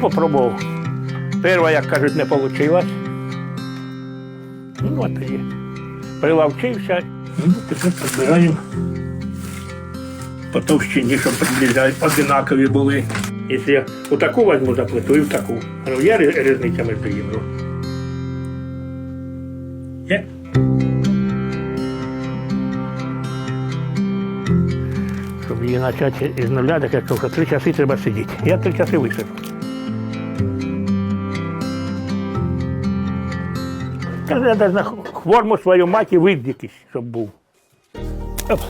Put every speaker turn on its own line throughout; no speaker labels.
попробував. Перша, як кажуть, не вийшла. Ну, от тоді прилавчився. Ну, тепер підбираємо по товщині, щоб приблизно одинакові були. Якщо я таку візьму за плиту і в таку. Ну, є рі- різниця між ними? Є? Її почати із нуля, так як кажу, три часи треба сидіти. Я три часи. Каже, я навіть на форму свою маті вид щоб був. Оп.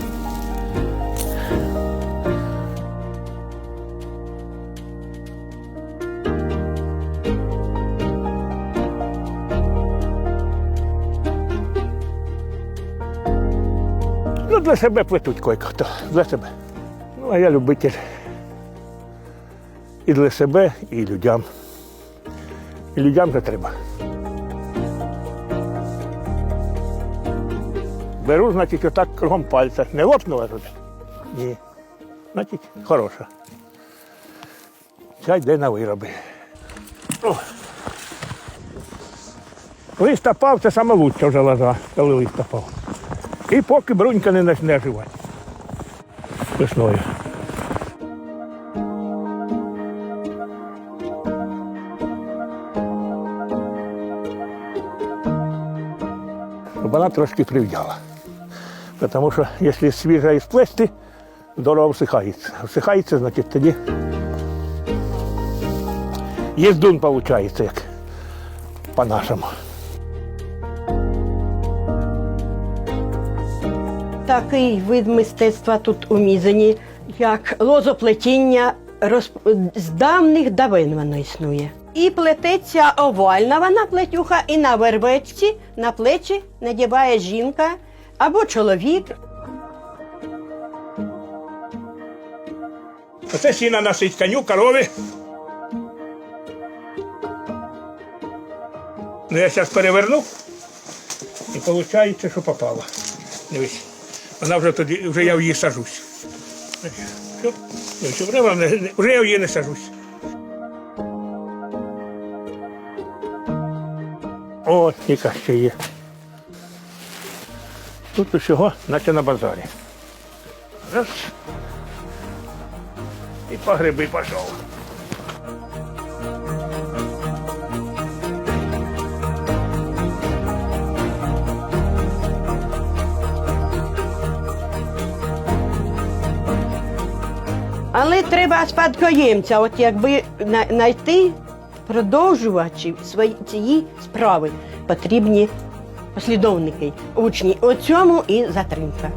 Ну, для себе плетуть кое-хто, для себе. Ну, а я любитель. І для себе, і людям. І людям же треба. Беру, значить, отак кругом пальця. Не лопнула туди? Ні. Значить, хороша. Ця йде на вироби. О. Лист пав, це лучше вже лоза, коли лист пав. І поки брунька не почне оживати. Весною. Вона трошки прив'яла. Тому що якщо свіжа і сплести, здорово всихається. Всихається, значить тоді їздун виходить, як по-нашому.
Такий вид мистецтва тут у Мізані, як лозоплетіння розп- з давних давин воно існує. І плететься овальна вона плетюха, і на вербечці на плечі надіває жінка або чоловік.
Оце сіна носить коню, корови. Ну, я зараз переверну і виходить, що попало. Дивись. Вона вже тоді, вже я в її сажусь. Дивись, вже, вже я в її не сажусь. О, яка ще є. Тут усього, наче на базарі. Раз. І по гриби пішов.
Але треба спадкоємця, от якби на- знайти продовжувачів свої, цієї справи, потрібні послідовники, учні. У цьому і затримка.